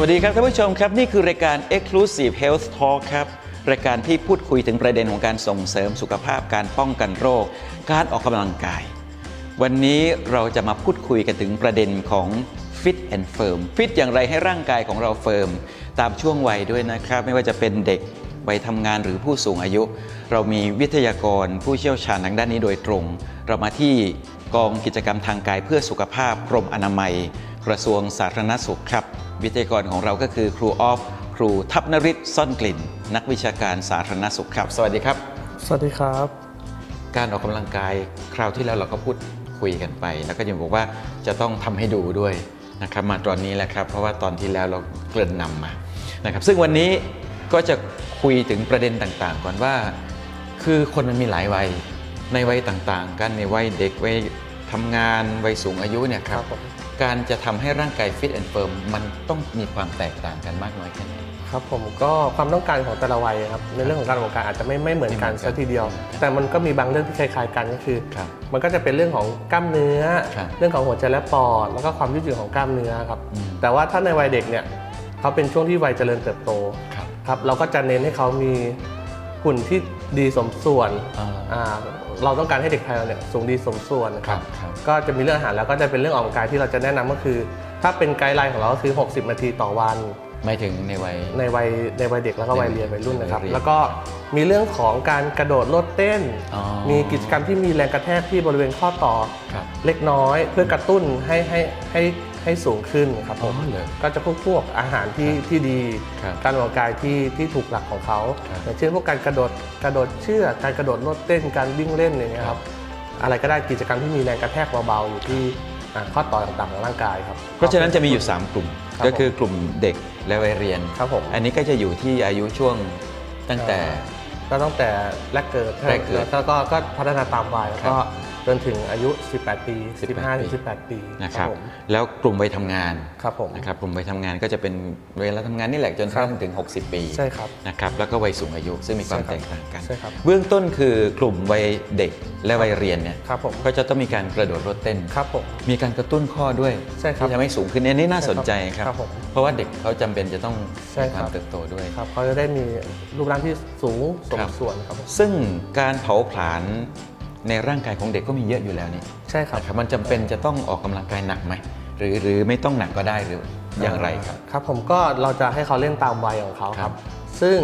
สวัสดีครับท่านผู้ชมครับ นี่คือรายการ Exclusive Health Talk ครับ รายการที่พูดคุยถึงประเด็นของการส่งเสริมสุขภาพการป้องกันโรค การออกกำลังกาย วันนี้เราจะมาพูดคุยกันถึงประเด็นของ Fit and Firm ฟิตอย่างไรให้ร่างกายของเราเฟิร์มตามช่วงวัยด้วยนะครับ ไม่ว่าจะเป็นเด็กวัยทำงานหรือผู้สูงอายุ เรามีวิทยากรผู้เชี่ยวชาญทางด้านนี้โดยตรง เรามาที่กองกิจกรรมทางกายเพื่อสุขภาพกรมอนามัย กระทรวงสาธารณสุขครับ วิทยากรของเราก็คือครูออฟครูทัพนริศซ่อนกลิ่น นักวิชาการสาธารณสุขครับ สวัสดีครับ สวัสดีครับ การออกกำลังกายคราวที่แล้วเราก็พูดคุยกันไป แล้วก็ยังบอกว่าจะต้องทำให้ดูด้วยนะครับมาตอนนี้แหละครับ เพราะว่าตอนที่แล้วเราเกริ่นนำมานะครับ ซึ่งวันนี้ก็จะคุยถึงประเด็นต่างๆ ก่อนว่า คือคนมันมีหลายวัยในวัยต่างๆ กันในวัยเด็กวัยทำงานวัยสูงอายุเนี่ยครับครับผม การจะทำให้ร่างกายฟิตแอนด์เฟิร์มมันต้องมีความแตกต่างกันมากน้อยแค่ไหน ครับผมก็ความต้องการของแต่ละวัยครับในเรื่องของการออกกำลังกายอาจจะไม่ไม่เหมือนกันไม่เหมือนกันซะทีเดียว แต่มันก็มีบางเรื่องที่คล้ายๆกันก็คือ ครับมันก็จะเป็นเรื่องของกล้ามเนื้อ ครับเรื่องของหัวใจและปอดแล้วก็ความยืดหยุ่นของกล้ามเนื้อครับอืม แต่ว่าถ้าในวัยเด็กเนี่ยเขาเป็นช่วงที่วัยเจริญเติบโตครับ ครับเราก็จะเน้นให้เขามีหุ่นที่ดีสมส่วนอ่า อ่า เราต้องการให้เด็กไทยเราเนี่ยสูงดีสมส่วนนะคครัรับบครับก็จะมีเรื่องอาหารแล้วก็จะเป็นเรื่องออกกำลังกายที่เราจะแนะนำก็คือ ถ้าเป็นไกด์ไลน์ของเราก็คือ 60 นาทีต่อวัน ไม่ถึงในวัย ในวัยในวัยเด็กแล้วก็ในวัวัยยเรียนวัยรุ่นนะครับ วัยเรียนแล้วก็มีเรื่องของการกระโดดโลดเต้น อ๋อ มีกิจกรรมที่มีแรงกระแทกที่บริเวณข้อต่อ ครับ เล็กน้อยเพื่อกระตุ้นให้ให้ให้ ให้สูงขึ้นครับผมอ๋อเหรอก็จะพวกพวกอาหารที่ที่ดีครับการออกกำลังกายที่ที่ถูกหลักของเขาครับอย่างเช่นพวกการกระโดดกระโดดเชือกการกระโดดโลดเต้นการวิ่งเล่นอย่างเงี้ยครับอะไรก็ได้กิจกรรมที่มีแรงกระแทกเบาๆอยู่ที่อ่าข้อต่อต่างๆของร่างกายครับ เพราะฉะนั้นจะมีอยู่ 3 กลุ่มครับก็คือกลุ่มเด็กและวัยเรียนครับผมอันนี้ก็จะอยู่ที่อายุช่วงตั้งแต่ก็ตั้งแต่แรกเกิดแรกเกิดแล้วก็ก็พัฒนาตามวัยแล้วก็ จนถึงอายุ 18 ปี18 15ถึง18 ปีนะครับผมแล้วกลุ่มวัยทำงานครับผมนะครับกลุ่มวัยทำงานก็จะเป็นเวลาทำงานนี่แหละจนกระทั่งถึง 60 ปีใช่ครับนะครับแล้วก็วัยสูงอายุซึ่งมีความใช่แตครับกต่างกันใช่ครับเบื้องต้นคือกลุ่มวัยเด็กและวัยเรียนเนี่ยครับผมก็จะต้องมีการกระโดดโลดเต้นครับผมมีการกระตุ้นข้อด้วยใช่ครับที่ทำให้สูงขึ้นอันนี้น่าสนใจครับครับผมเพราะว่าเด็กเขาจำเป็นจะต้องใช่มีคครัวาบมเติบโตด้วยครับเขาจะได้มีรูปร่างที่สูงสมครับส่วนครับผมซึ่งการเผาผลาญ ในร่างกายของเด็กก็มีเยอะอยู่แล้วนี่ใช่ครับนะครับมันจำเป็นจะต้องออกกำลังกายหนักไหมหรือหรือไม่ต้องหนักก็ได้หรืออย่างไรครับครับ ผมก็เราจะให้เขาเล่นตามวัยของเขาคครัรับบซึ่ง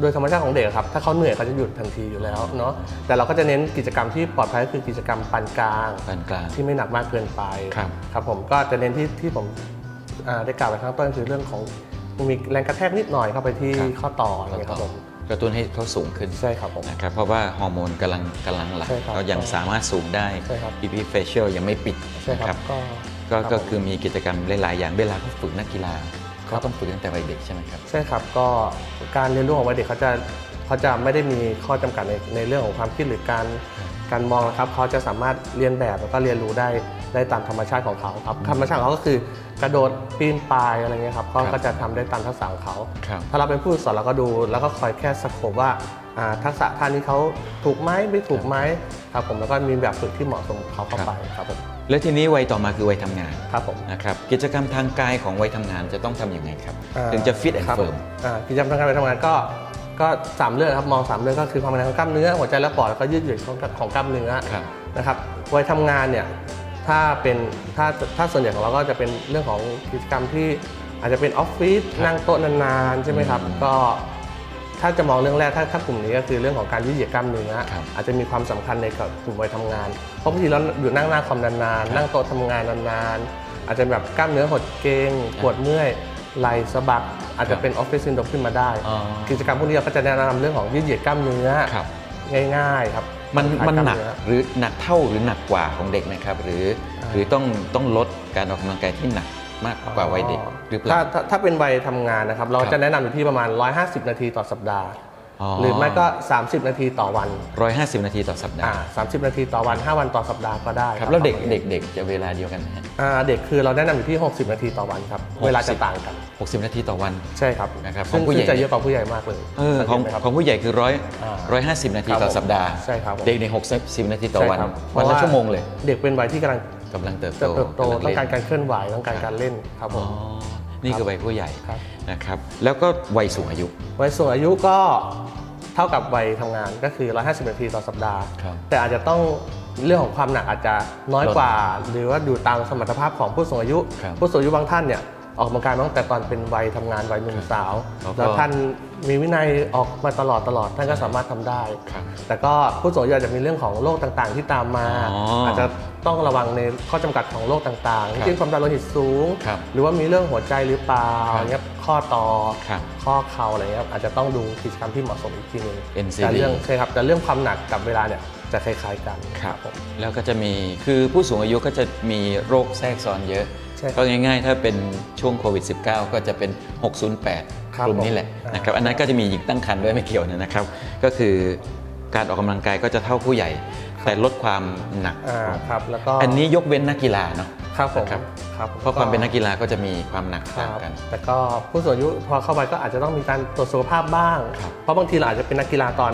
โดยธรรมชาติของเด็กครับ ถ้าเขาเหนื่อยเขาจะหยุดทันทีอยู่แล้วเนาะแต่เราก็จะเน้นกิจกรรมที่ปลอดภัยก็คือกิจกรรมปานกลางปานกลางที่ไม่หนักมากเกินไปครับครับ ผมก็จะเน้นที่ที่ผมอ่าได้กล่าวไปข้างต้นคือเรื่องของมีแรงกระแทกนิดหน่อยเข้าไปที่ครับข้อต่ออะไรอย่างเงี้ยครับผม กระตุ้นให้เขาสูงขึ้นใช่ครับผมนะครับเพราะว่าฮอร์โมนกำลังกำลังหลั่งใช่ครับเรายังสามารถสูงได้ ใช่ครับ EP facial ยังไม่ปิดใช่คนะรับก็ ก็รับก็ผมคือมีกิจกรรมหลาย ๆ อย่างเวลาเขาฝึกนักกีฬาครัเขาบ ต้องฝึกตั้งแต่วัยเด็กใช่ไหมครับ ใช่ครับก็การเรียนรู้ของวัยเด็กเขาจะเขาจะไม่ได้มีข้อจำกัดในในเรื่องของความคิดหรือการการมองนะครับเขาจะสามารถเรียนแบบแล้วก็เรียนรู้ได้ ได้ตามธรรมชาติของเขาครับธรรมชาติของเขาก็คือกระโดดปีนป่ายอะไรเงี้ยครับเขาครับก็จะทำได้ตามทักษะของเขาครับถ้าเราเป็นผู้สอนเราก็ดู แล้วก็คอยแค่สโคบว่าอ่าทักษะท่านนี้เขาถูกไหมไม่ถูกไหมครับผมแล้วก็มีแบบฝึกที่เหมาะสมกับเขาเข้าไปครับผมแล้วทีนี้วัยต่อมาคือวัยทำงานครับผมนะครับกิจกรรมทางกายของวัยทำงานจะต้องทำยังไงครับอ่าถึงจะฟิตแอนครัด์บเฟิร์มอ่ากิจกรรมทางการไปทำงานก็ก็สามเรื่องครับมองสามเรื่องก็คือความแข็งแรงของกล้ามเนื้อหัวใจและปอดแล้วก็ยืดหยุ่นของของกล้ามเนื้อครับนะครับวัยทำงานเนี่ย ถ้าเป็นถ้าถ้าส่วนใหญ่ของเราก็จะเป็นเรื่องของกิจกรรมที่อาจจะเป็นออฟฟิศครับนั่งโต๊ะนานๆใช่ไหมครับอืมก็ถ้าจะมองเรื่องแรกถ้าถ้ากลุ่มนี้ก็คือเรื่องของการยืดเหยียดกล้ามเนื้อครับอาจจะมีความสำคัญในกับกลุ่มวัยทำงาน เพราะบางทีเราอยู่นั่งหน้าคอมนานๆนั่งโต๊ะทำงานนานๆ อาจจะแบบกล้ามเนื้อหดเกร็งปวดเมื่อยไหล่สะบักอาจจะเป็นออฟฟิศซินโดรมขึ้นมาได้อ๋อกิจกรรมพวกนี้เราก็จะแนะนำเรื่องของยืดเหยียดกล้ามเนื้อครับง่ายๆครับ มันคลายมันกล้าหนักเอหรือหนักเท่าหรือหนักกว่าของเด็กไหมครับ หรืออ่าหรือต้องต้องลดการออกกำลังกายที่หนักมากกว่าวัยเด็กหรือเปถ้าล่าถ้าถ้าเป็นวัยทำงานนะครับ เราครับจะแนะนำอยู่ที่ประมาณ 150 นาทีต่อสัปดาห์อ๋อ หรือไม่ก็ 30 นาทีต่อวันร้อยห้าสิบนาทีต่อสัปดาอ่าห์30นาทีต่อวัน 5 วันต่อสัปดาห์ก็ได้ครับแล้วเด็กประมาณเด็นี้กเด็กจะเวลาเดียวกันไหมฮะอ่าเด็กคือเราแนะนำอยู่ที่ 60 นาทีต่อวันครับ60เวลาจะต่างกัน 60 นาทีต่อวันใช่ครับนะครับซึ่งของผู้ใหญ่ซึ่งจะเยอะกว่าผู้ใหญ่มากเลยเออของสังเกตไหมครับของผู้ใหญ่คือร้อยอ่าร้อยห้าสิบนาทีครับต่อผมสัปดาห์ใช่ครับผมเด็กในหกสิบนาทีต่อวันใช่ครับวันละพราชั่วโมงเลย เด็กเป็นวัยที่กำลังกำลังเติบโตเติบโตกำลัต้องเล่นการการเคลื่อนไหวต้องการการเล่นครับผอ๋อม นี่คือวัยผู้ใหญ่ครับ นะครับ แล้วก็วัยสูงอายุ วัยสูงอายุก็เท่ากับวัยทำงานก็คือ 150นาทีต่อสัปดาห์ ครับแต่อาจจะต้องเรื่องของความหนักอาจจะน้อยกว่า หรือว่าอยู่ตามสมรรถภาพของผู้สูงอายุ ครับ ผู้สูงอายุบางท่านเนี่ย ออกกำลังกายมาตั้งแต่ตอนเป็นวัยทำงานวัยหนุ่มสาวแล้วก็แล้วท่านมีวินัยออกมาตลอดตลอดท่านก็สามารถทำได้ ครับแต่ก็ผู้สูงอายุอาจจะมีเรื่องของโรคต่างๆ ที่ตามมา อ๋อออาจจะต้องระวังในข้อจำกัดของโรคต่างครับๆเช่นความดันโลหิตสูง ครับหรือว่ามีเรื่องหัวใจหรือเปล่าครับอย่างเงี้ยข้อต่อครับ ข้อเข่าอะไรเงี้ยอาจจะต้องดูกิจกรรมที่เหมาะสมอีกทีหนึง NCD แต่เรื่องใช่ครับแต่เรื่องความหนักกับเวลาเนี่ยจะคล้ายๆกันครับผมแล้วก็จะมีคือผู้สูงอายุก็จะมีโรคแทรกซ้อนเยอะ ใช่ครับก็ง่ายๆ ถ้าเป็นช่วงโควิด -19 ก็จะเป็น 608ครับกลุ่มนี้แหละผมนะครับอ่าอันนั้นก็จะมีหญิงตั้งครรภ์ด้วยไม่เกี่ยวนะครับ ก็คือการออกกำลังกายก็จะเท่าผู้ใหญ่ แต่ลดความหนักอ่าครับแล้วก็อันนี้ยกเว้นนักกีฬาเนาะครับผมครับครับเพราะความเป็นนักกีฬาก็จะมีความหนักคต่างรับกันแต่ก็ผู้สูงอายุพอเข้าไปก็อาจจะต้องมีการตรวจสุขภาพบ้างครับเพราะบางทีเราอาจจะเป็นนักกีฬาตอน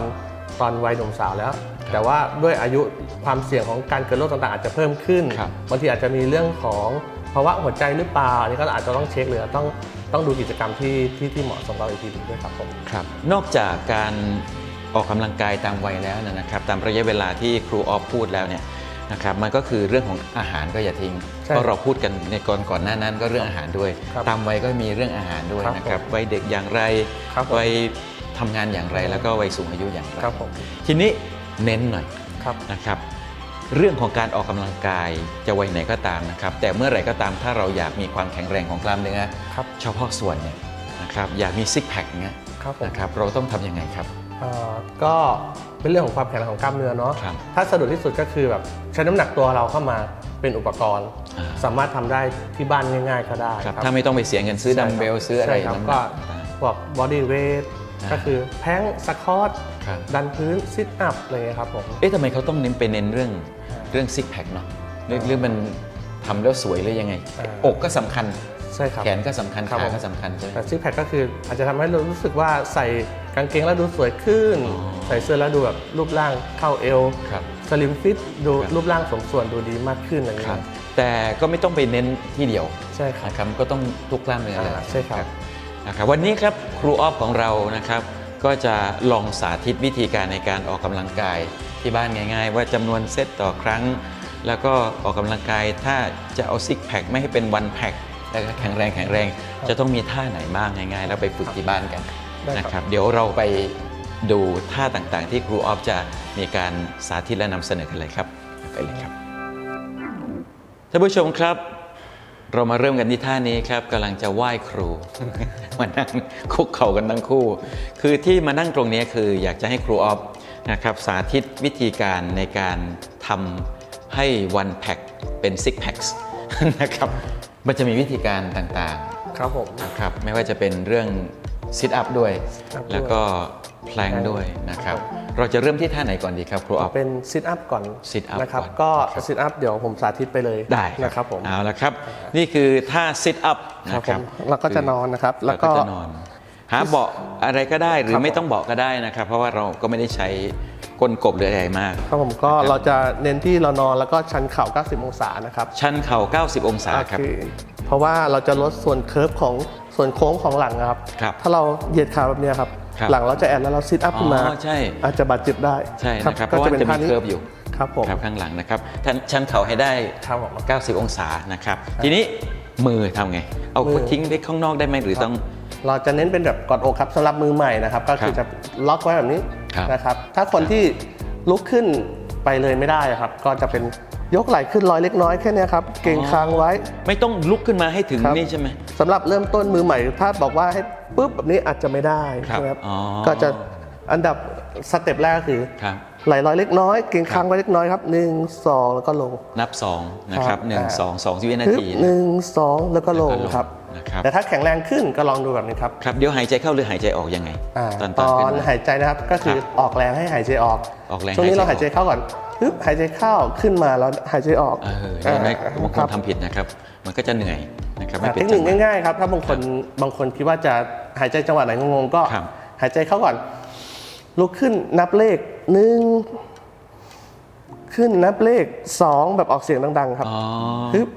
ตอนวัยหนุ่มสาวแล้ว แต่ว่าด้วยอายุความเสี่ยงของการเกิดโรคต่างๆ อาจจะเพิ่มขึ้นครับบางทีอาจจะมีเรื่องของ ภาวะหัวใจหรือเปล่าอันนี้ก็อาจจะต้องเช็คหรือต้องต้องดูกิจกรรมที่ที่ที่เหมาะสมกับอีกทีหนึงด้วยครับผม ครับ นอกจากการออกกำลังกายตามวัยแล้วเนยนะครับ ตามระยะเวลาที่ครูออฟพูดแล้วเนี่ยนะครับ มันก็คือเรื่องของอาหารก็อย่าทิ้งใช่เพราะเราพูดกันในก่อนก่อนหน้านั้นก็เรื่องอาหารด้วย ครับตามวัยก็มีเรื่องอาหารด้วยครับนะครับผมวัยเด็กอย่างไรครับผม วัยทำงานอย่างไรแล้วก็วัยสูงอายุอย่างไร ครับผม ทีนี้เน้นหน่อยครับ นะครับ เรื่องของการออกกำลังกายจะวัยไหนก็ตามนะครับ แต่เมื่อไหร่ก็ตามถ้าเราอยากมีความแข็งแรงของกล้ามเนื้อครับเฉพาะส่วนเนี่ยนะครับอยากมีซิกแพคเงี้ยครับผมนะครับเราต้องทำยังไงครับเอ่อก็เป็นเรื่องของความแข็งแรงของกล้ามเนื้อเนาะครับถ้าสะดวกที่สุดก็คือแบบใช้น้ำหนักตัวเราเข้ามาเป็นอุปกรณ์อ่าสามารถทำได้ที่บ้านง่ายๆก็ได้ครับครับถ้าไม่ต้องไปเสียเงินซื้อใช่ดัคมบเบลซื้ออะไรใช่ครับน้ำหนัก็กพวกบอดี้เวทอ่า ก็คือแพ้งสควอตครับดันพื้นซิทอัพอะไรเงี้ยครับผมเอ๊ะทำไมเขาต้องเน้นไปเน้นเรื่องเรื่องซิกแพคเนาะหรือหรือมันทำแล้วสวยหรือยังไงอ่าอกก็สำคัญใช่ครับแขนก็สำคัญครับขาผมก็สำคัญใช่ไหมแต่ซิกแพคก็คืออาจจะทำให้เรารู้สึกว่าใส่กางเกงแล้วดูสวยขึ้นอ๋อใส่เสื้อแล้วดูแบบรูปร่างเข้าเอวครับสลิมฟิตดูครับรูปร่างสมส่วนดูดีมากขึ้นอะไรเงี้ครับยแต่ก็ไม่ต้องไปเน้นที่เดียวใช่ครับนะครับก็ต้องทุกกล้ามเนื้อเลยอ่าใช่ครับ นะครับวันนี้ครับครูออฟของเรานะครับ ก็จะลองสาธิตวิธีการในการออกกำลังกายที่บ้านง่าย ๆ ว่าจำนวนเซตต่อครั้ง แล้วก็ออกกำลังกายถ้าจะเอาซิกแพคไม่ให้เป็นวันแพคแล้วก็แข็งแรงแข็งแรง จะต้องมีท่าไหนบ้างง่ายๆ แล้วไปฝึกที่บ้านกันได้ครับนะครับ เดี๋ยวเราไปดูท่าต่างๆ ที่ครูออฟจะมีการสาธิตและนำเสนอกันเลยครับไปเลยครับท่านผู้ชมครับ เรามาเริ่มกันที่ท่านี้ครับกำลังจะไหว้ครูมานั่งคุกเข่ากันทั้งคู่ คือที่มานั่งตรงนี้คืออยากจะให้ครูออฟนะครับสาธิตวิธีการในการทำให้วันแพ็คเป็นซิกแพ็คนะครับมันจะมีวิธีการต่างครับผมๆนะครับไม่ว่าจะเป็นเรื่องซิทอัพด้วยครับแล้วก็ แพลงด้วยนะครับ เราจะเริ่มที่ท่าไหนก่อนดีครับครูออฟเป็นซิทอัพก่อน sit up นะครับก่อนก็ครับซิทอัพเดี๋ยวผมสาธิตไปเลยได้นะครับผมเอาละครับ นี่คือท่าซิทอัพครับนะผมเราก็จะนอนนะครับ แล้แล้ววก็ก็จะนอนหาเบาะอะไรก็ได้หรืครัอบไม่ผมต้องเบาะก็ได้นะครับ เพราะว่าเราก็ไม่ได้ใช้ก้นกบหรืออะไรมากครับผมก็เราจะเน้นที่เรานอนแล้วก็ชันเข่า 90 องศานะครับ ชันเข่า 90 องศาครับโอเคเพราะว่าเราจะลดส่วนเคิร์ฟของ ส่วนโค้งของหลังนะครับ ครับถ้าเราเหยียดขาแบบเนี้ยครับ ครับหลังเราจะแอนแล้วเราซิทอัพขึ้นมา อ๋อใช่ อาจจะบาดเจ็บได้ใช่นะครับเพราะว่าจะมีเคิร์ฟอยู่ครับผมครับข้างหลังนะครับท่านชันเข่าให้ได้ ครับผม 90 องศานะครับ ทีนี้มือทำไง เอามือ ทิ้งไว้ข้างนอกได้ไหมหรือต้อง เราจะเน้นเป็นแบบกอดอกครับสำหรับมือใหม่นะครับ ก็คือครัจะบล็อกไว้แบบนี้ครับนะครับ ถ้าคนที่ลุกขึ้น ไปเลยไม่ได้ครับ ก็จะเป็นยกไหล่ขึ้นลอยเล็กน้อยแค่เนี้ยครับ เก่งคางไว้ ไม่ต้องลุกขึ้นมาให้ถึงครับนี่ใช่ไหมสำหรับเริ่มต้นมือใหม่ ถ้าบอกว่าให้ปุ๊บแบบนี้อาจจะไม่ได้ครับใช่ไหมครับอ๋อก็จะอันดับสเต็ปแรกก็คือครับไหลลอยเล็กน้อยเก่งคางไว้เล็กน้อยครับหนึ่งสองแล้วก็ลง นับ2นะครับครับหนึ่งอ่าสองสองวินาฮึบทีหนึ่งสองแล้วก็ลงแล้วก็ลงครับ นะครับแต่ถ้าแข็งแรงขึ้นก็ลองดูแบบนี้ครับครับเดี๋ยวหายใจเข้าหรือหายใจออกยังไงอ่าตอนตตอนอขึ้นนมาหายใจนะครับก็คือครับออกแรงให้หายใจออกออกแรงช่วงนี้หายใจเราหายใจเข้าก่อนปึ๊บหายใจเข้าขึ้นมาแล้วหายใจออกเออเห็นไหมอ่าบางครันทำผิดนะครับ มันก็จะเหนื่อยนะครับไม่อ่าเป็เทนคนิคจังหวะง่ายๆครับถ้าบางคนบางคนคิดว่าจะหายใจจังหวะไหนงงๆก็ครับหายใจเข้าก่อน ลุกขึ้นนับเลขหนึ่งขึ้นนับเลขสองแบบออกเสียงดัง ๆ ครับอ๋อฮึบ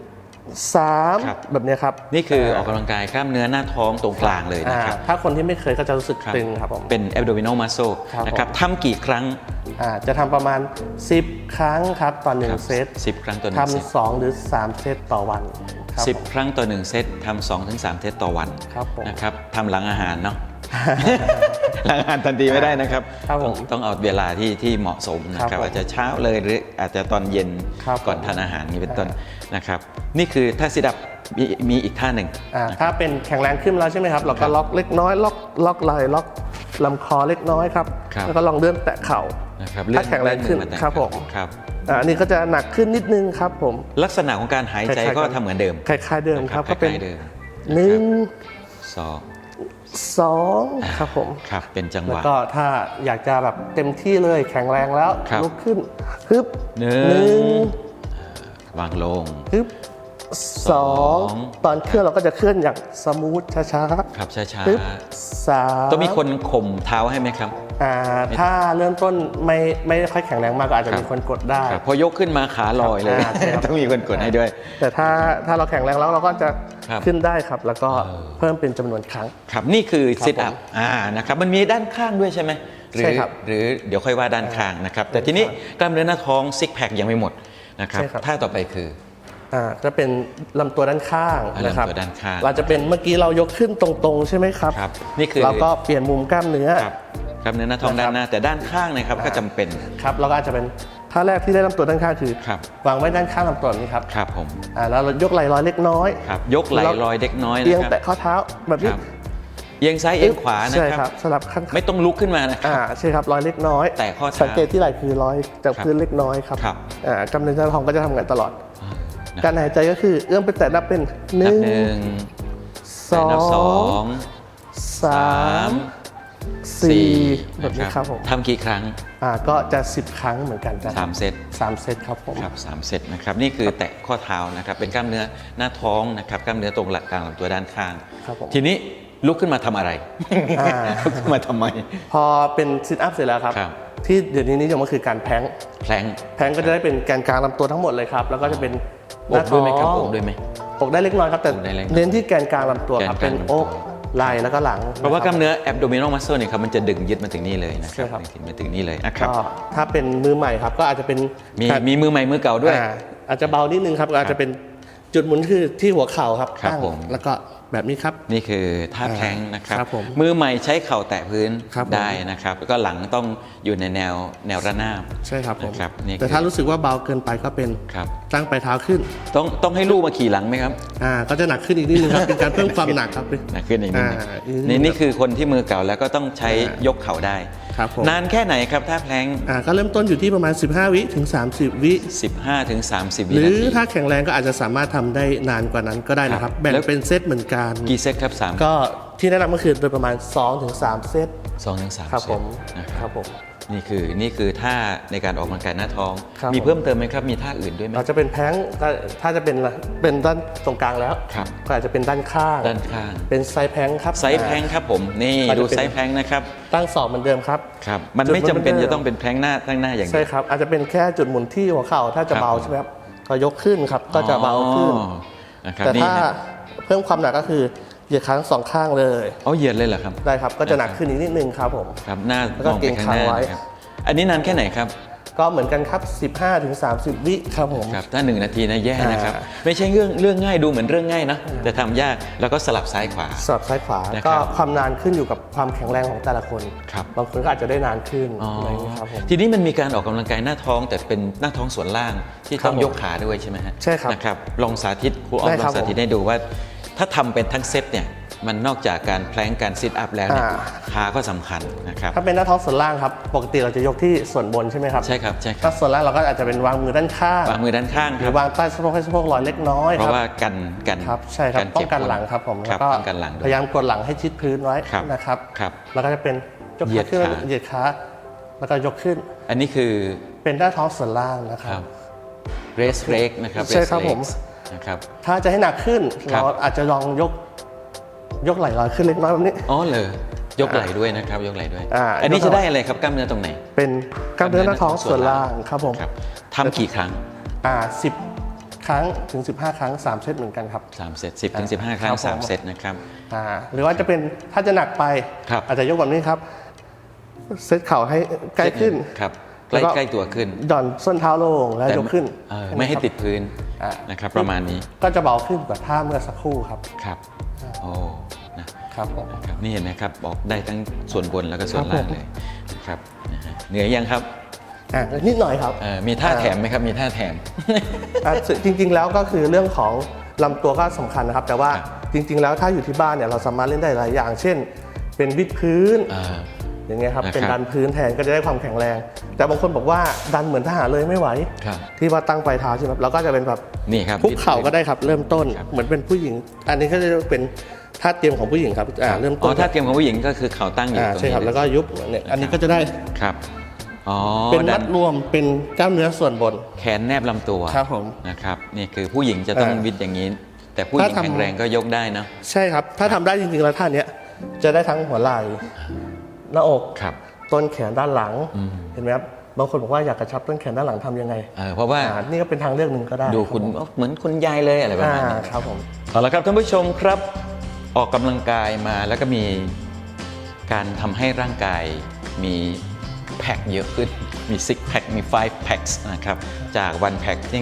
สามครับ แบบเนี้ยครับนี่คือออกกำลังกายกล้ามเนื้อหน้าท้องตรงกลางเลยอ่านะครับ ถ้าคนที่ไม่เคยก็จะรู้สึกครับ ตึงครับผม เป็น abdominal muscle ครับนะครับผม ทำกี่ครั้งอ่าจะทำประมาณ 10 ครั้งครับต่อหนึ่งเซตสิบครั้งต่อหนึ่งเซตทำสองหรือ 3 เซตต่อวันครับสิบผม ครั้งต่อหนึ่งเซตทำสองถึงสามเซตต่อวันครับผม นะครับทำหลังอาหารเนาะห ลังาหารทันทีไม่ได้นะครับครับผมต้องต้องเอาเวลาที่ที่เหมาะสมนะคครัรับบผมอาจจะเช้าเลยหรืออาจจะตอนเย็นครับก่อนทานอาหารนี้เป็นต้นนะครับ นี่คือถ้าซิดับมีมีอีกท่าหนึ่ง อ่าถ้าเป็นแข็งแรงขึ้นแล้วใช่ไหมครับ เราก็ล็อกเล็กน้อยล็อกล็อกไหล่ล็อกลำคอเล็กน้อยครับ ครับ แล้วก็ลองเลื่อนแตะเข่านะครับถ้าแข็งแรงขึ้นเอมาแต่ครับผมครับ อ่าอันนี้ก็จะหนักขึ้นนิดนึงครับผม ลักษณะของการหายใจคล้ายๆก็กันทำเหมือนเดิมคล้ายๆเดิมครับก็เป็นคล้ายๆเดิมหนึ่ง สอง สองครับผมครับเป็นจังหแล้ววะก็ถ้าอยากจะแบบเต็มที่เลยแข็งแรงแล้วครับลุกขึ้นฮึบหนึ่งหนึ่งวางลงฮึบ สองสองตอนเคลื่อนเราก็จะเคลื่อนอย่างสมูทช้าครับช้าๆฮึบสามๆต้องมีคนข่มเท้าให้ไหมครับ อ่าถ้าเริ่มต้นไม่ไม่ค่อยแข็งแรงมากก็อาจจะครับมีคนกดได้ ครับพอยกขึ้นมาขาลอยเลย อ่าใช่ครับ ต้องมีคนกดให้ด้วย แต่ถ้าถ้าเราแข็งแรงแล้วเราก็จะครับ ขึ้นได้ครับ แล้วก็เออเพิ่มเป็นจำนวนครั้ง ครับนี่คือครับซิทอัพผมอ่านะครับมันมีด้านข้างด้วยใช่ไหมหรืใช่ครับหรือเดี๋ยวค่อยว่าด้านข้างนะครับ แต่ทีนี้กล้ามเนื้อหน้าท้องซิกแพคยังไม่หมดนะครับใช่ครับ ท่าต่อไปคือ อ่าจะเป็นลำตัวด้านข้างอ่านะครับลำตัวด้านข้าง เราจะเป็นเมื่อกี้เรายกขึ้นตรงๆ ใช่ไหมครับ ครับนี่คือเราก็เปลี่ยนมุมกล้ามเนื้อ ครับกล้ามเนื้อหน้าท้องนะครับด้านหน้า แต่ด้านข้างนะครับก็จำเป็น ครับเราก็อาจจะเป็นท่าแรกที่ได้ลำตัวด้านข้างคือครับ วางไว้ด้านข้างลำตัวนี้ครับครับผมอ่าแล้วเรายกไหล่ลอยเล็กน้อยครับยกไหล่ลอยเด็กน้อยเอียงนะครับแตะข้อเท้าแบบคนี้รับเอียงซ้ายเอียงขวานะใช่คครัรับ บสลับข้างไม่ต้องลุกขึ้นมานะคอ่ารับใช่ครับลอยเล็กน้อยแตะข้อเท้าสังเกตที่ไหล่คือลอยจากครับพื้นเล็กน้อยครับครับ อ่ากำเนิดหน้าท้องก็จะทำงานตลอดนะ การหายใจก็คือเอื้อมไปแตะนับเป็นหนันึ่บงหนึ่งสอนับสองงสามสี่แบบนี้ครับผมทำกี่ครั้งอ่าก็จะ 10 ครั้งเหมือนกันครับสามเซตสามเซตครับผมครับสามเซตนะครับนี่คือแตะข้อเท้านะครับเป็นกล้ามเนื้อหน้าท้องนะครับกล้ามเนื้อตรงหลักกลางลำตัวด้านข้างครับผมทีนี้ลุกขึ้นมาทำอะไรอ่าลุกขึ้นมาทำไม พอเป็นซิทอัพเสร็จแล้วครับครับ ที่เดี๋ยวนี้นิยมก็คือการแพลงก์แพลงแพลงก์ก็จะได้เป็นแกนกลางลำตัวทั้งหมดเลยครับ แล้วก็จะเป็น หอน้ากท้ด้อวยไหมครับงอกด้วยไหม อกได้เล็กน้อยครับแต่อกได้เล็กน้อย เน้นที่แกนกลางลำตัวครับแกนกลางเป็นลำตัวอกไหล่แล้วก็หลังเพราะว่าคกบล้ามเนื้อ abdominal muscle เนี่ยครับมันจะดึงยึดมาถึงนี่เลยนะคใช่รับครับดึงมาถึงนี่เลยนะครับ ก็ถ้าเป็นมือใหม่ครับก็อาจจะเป็นมีการมีมือใหม่มือเก่าด้วย อ่าอาจจะเบานิดนึงครับก็อาจจะเป็นจุดหมุนคือที่หัวเข่าครับครับตั้งผม แล้วก็ แบบนี้ครับ นี่คือท่าแพลงก์นะครับครับผมมือใหม่ใช้เข่าแตะพื้นครับผมได้นะครับแล้วก็หลังต้องอยู่ในแนวแนวระนาบใช่ครับผมนะครับนี่แต่ถ้ารู้สึกว่าเบาเกินไปก็เป็นครับตั้งปลายเท้าขึ้น ต้องต้องให้ลูกมาขี่หลังไหมครับอ่าก็จะหนักขึ้นอีกนิดนึงครับเป็นการเพิ่มความหนักครับหนักขึ้นอีกนิดนึงอ่าอีกนิดนึงนี่นี่คือคนที่มือเก่าแล้วก็ต้องใช้อ่ายกเข่าได้ครับผมนานแค่ไหนครับท่าแพลงก์อ่าก็เริ่มต้นอยู่ที่ประมาณ 15 วิถึง 30 วิ 15ถึง30หวิรืนาอทีถ้าแข็งแรงก็อาจจะสามารถทำได้นานกว่านั้นก็ได้นะคครัรับบแบ่งแล้วเป็นเซตเหมือนกันกี่เซตครับ3ก็ที่แนะนำก็คือโดยประมาณ 2-3 เซตสองถึงสามครับเซผตมนะคครัรับบผม นี่คือนี่คือท่าในการออกกำลังกายหน้าท้อง ครับมีผม เพิ่มเติมไหมครับ มีท่าอื่นด้วยไหม เราจะเป็นแพลงก์ถ้าถ้าจะเป็นเป็นด้านตรงกลางแล้วครับ ก็อาจจะเป็นด้านข้าง ด้านข้าง เป็นไซส์แพลงก์ครับ ไซส์แพลงก์ครับผม นี่ก็จะดูเป็น ไซส์แพลงก์นะครับตั้งศอกเหมือนเดิมครับ ครับ มันจุดไม่จำเป็นมันไม่ได้จะต้องเป็นแพลงก์หน้าตั้งหน้าอย่างเดีใช่ยวครับ อาจจะเป็นแค่จุดหมุนที่หัวเข่าถ้าจะครับ เบาใช่ไหมครับก็ยกขึ้นครับก็จะเบาขึ้น อ๋อนะครับแต่นี่ถ้าฮะ เพิ่มความหนักก็คือเหยียดขาทั้งสองข้างเลยเอาเหยียดเลยเหรอครับได้ครับก็จะหนักขึ้นอีกนิดนึงครับผมครับหน้าแล้วก็มองไปเกร็งข้างหน้าคางไว้นะครับอันนี้นานแค่ไหนครับก็เหมือนกันครับ 15ถึง30วิครับผมครับถ้าหนึ่งนาทีนะแย่นะครับอ่าไม่ใช่เรื่องเรื่องง่ายดูเหมือนเรื่องง่ายนะ แต่ทำยากแล้วก็สลับซ้ายขวา สลับซ้ายขวานะครับก็ความนานขึ้นอยู่กับความแข็งแรงของแต่ละคนครับบางคนก็อาจจะได้นานขึ้นอ๋อออะไรอย่างนี้ยครับผมทีนี้มันมีการออกกำลังกายหน้าท้องแต่เป็นหน้าท้องส่วนล่างที่ครับต้องผมยกขาด้วยใช่ไหมฮะใช่ครับนะครับลองสาธิตครูออฟได้ลอครับงสาธิตให้ดูว่า ถ้าทำเป็นทั้งเซตเนี่ยมันนอกจากการแพลงการซิทอัพแล้วเนี่ยอ่า ขาก็สำคัญนะครับ ถ้าเป็นหน้าท้องส่วนล่างครับ ปกติเราจะยกที่ส่วนบนใช่ไหมครับใช่ครับใช่ครัถ้าบส่วนล่างเราก็อาจจะเป็นวางมือด้านข้างวางมือด้านข้างหครืรัอบ วางใต้สะโพกให้สะโพกลอยเล็กน้อยเพครัราะบว่ากันกันครับใช่ครับเจ็ป้องกันหลังครับผมครัแล้บวก็ป้องกันหลังด้พวยยายามกดหลังให้ชิดพื้นไว้ครับนะครับครับ แล้วก็จะเป็นยกเหยียขาดขึ้นขา เหยียดขาแล้วก็ยกขึ้นอันนี้คือเป็นหน้าท้องส่วนล่างนะคครัรับ บ raise leg นะครับ ใช่ raise ครับผม legs นะครับ ถ้าจะให้หนักขึ้น ครับ เราอาจจะลองยกยกไหล่ลอยขึ้นเล็กน้อยแบบนี้ อ๋อเลยยกไหล่ด้วยนะครับ ยกไหล่ด้วย อ่า อันนี้ยกไหล่จะได้อะไรครับกล้ามเนื้อตรงไหนเป็นกล้ามเนื้อหน้าท้องส่วนล่างครับผมครับทำกี่ครั้ง อ่าสิบครั้งถึง 15 ครั้ง 3 เซตเหมือนกันครับสามเซตสิบถึงสิบห้าครั้ง ครับผมสามเซตนะครับ อ่าหรือว่าจะเป็นถ้าจะหนักไป ครับ อาจจะยกแบบนี้ครับ เซตเข่าให้ใกล้ขึ้น ครับ ใกแล้ล้วก็ใกล้ตัวขึ้นหย่อนส้นเท้าลงแล้วแต่ยกขึ้นเออไม่ให้ติดพื้นอ่านะครับประมาณนี้ก็จะเบาขึ้นกว่าท่าเมื่อสักครู่ครับครับโอ้นะครับผมนะครับนี่เห็นไหมครับบอกได้ทั้งส่วนบนแล้วก็ส่วนครับล่างผมเลยนะครับนะฮะเหนื่อยยังครับอ่านิดหน่อยครับเอ่อมีท่าแถมไหมครับมีท่าแถมอะจริง ๆ แล้วก็คือเรื่องของลำตัวก็สำคัญนะครับ แต่ว่าครับจริง ๆ แล้วถ้าอยู่ที่บ้านเนี่ยเราสามารถเล่นได้หลายอย่าง เช่น เป็นวิดพื้น อ่าอย่างเงี้ยครับนะครับเป็นดันพื้นแทนก็จะได้ความแข็งแรง แต่บางคนบอกว่าดันเหมือนทหารเลยไม่ไหวครับที่ว่าตั้งปลายเท้าใช่ไหมเราก็จะเป็นแบบนี่ครับคุกเข่าก็ได้ครับเริ่มต้นครับเหมือนเป็นผู้หญิง อันนี้ก็จะเป็นท่าเตรียมของผู้หญิงครับอ่าเริ่มอ๋ต้อนท่าเตรียมของผู้หญิงก็คือเข่าตั้งอยู่อ่าตรงใช่นี้ครับแล้วก็ยุบเนี่ยอันนี้ก็จะได้ครับอ๋อเป็นดัมัดรวมเป็นกล้ามเนื้อส่วนบน แขนแนบลำตัวครับผมนะครับนี่คือผู้หญิงจะต้องอ่าวิดอย่างนี้ แต่ผู้หญิงถ้าทำแข็งแรงก็ยกได้นะใช่ครับ ถ้าทำได้จริงๆแล้วท่าเนี้ยจะได้ทั้งหัวไหล่ หน้าอกครับ ต้นแขนด้านหลังอืมเห็นไหมครับบางคนบอกว่าอยากกระชับต้นแขนด้านหลังทำยังไงเออเพราะว่าอ่านี่ก็เป็นทางเลือกหนึ่งก็ได้ดูคุณรับผมเหมือนคุณยายเลยอะไรประอ่ามาณนี้ครับผมเอาละครับท่านผู้ชมครับออกกำลังกายมาแล้วก็มีการทำให้ร่างกายมีแพ็คเยอะขึ้นมี6แพ็คมี5แพ็คนะครับจากวันแพ็คที่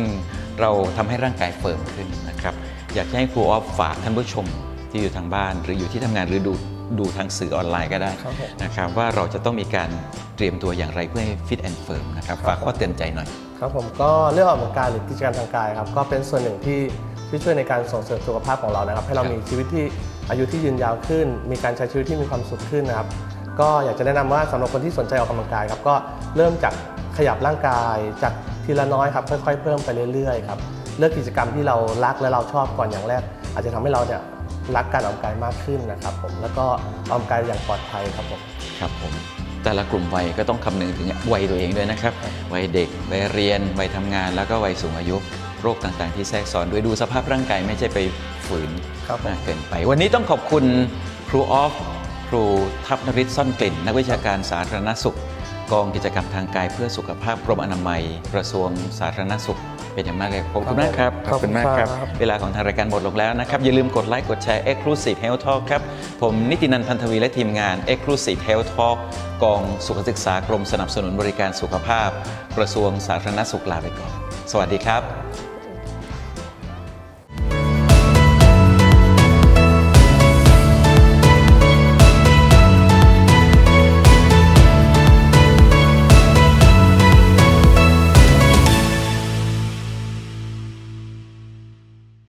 เราทำให้ร่างกายเฟิร์มขึ้นนะครับอยากจะให้ครูออฟฝากท่านผู้ชมที่อยู่ทางบ้านหรืออยู่ที่ทำงานหรือดู ดูทางสื่อออนไลน์ก็ได้ครับผมนะครับว่าเราจะต้องมีการเตรียมตัวอย่างไรเพื่อให้ฟิตแอนด์เฟิร์มนะครับฝากข้อเตือนใจหน่อยครับผมก็เรื่องออกกำลังกายหรือกิจกรรมทางกายครับก็เป็นส่วนหนึ่งที่ที่ช่วยในการส่งเสริมสุขภาพของเรานะครับ ให้เราครับมีชีวิตที่อายุที่ยืนยาวขึ้น มีการใช้ชีวิตที่มีความสุขขึ้นนะครับ ก็อยากจะแนะนำว่าสำหรับคนที่สนใจออกกำลังกายครับก็เริ่มจากขยับร่างกายจากทีละน้อยครับค่อยๆ เพิ่มไปเรื่อยๆครับเลือกกิจกรรมที่เรารักและเราชอบก่อนอย่างแรก อาจจะทำให้เราเนี่ย รักการออกกำลังกายมากขึ้นนะครับผมแล้วก็ออกกำลังกายอย่างปลอดภัยครับผม ครับผมแต่ละกลุ่มวัยก็ต้องคำนึงถึงวัยตัวเองด้วยนะครับ วัยเด็ก วัยเรียน วัยทำงาน แล้วก็วัยสูงอายุ โรคต่างๆ ที่แทรกซ้อนด้วยดูสภาพร่างกายไม่ใช่ไปฝืนครับผม มากเกินไป วันนี้ต้องขอบคุณครูออฟ ครูทัพนริศซ่อนกลิ่น นักวิชาการสาธารณสุข กองกิจกรรมทางกายเพื่อสุขภาพกรมอนามัย กระทรวงสาธารณสุข เป็นอย่างมากเลยขอบคุณมากครับขอบคุณมากครับครับเวลาของทางรายการหมดลงแล้วนะครับ อย่าลืมกดไลค์กดแชร์ Exclusive Health Talk ครับ ผมนิตินันท์พันธวีและทีมงาน Exclusive Health Talk กองสุขศึกษากรมสนับสนุนบริการสุขภาพ กระทรวงสาธารณสุขลาไปก่อน สวัสดีครับ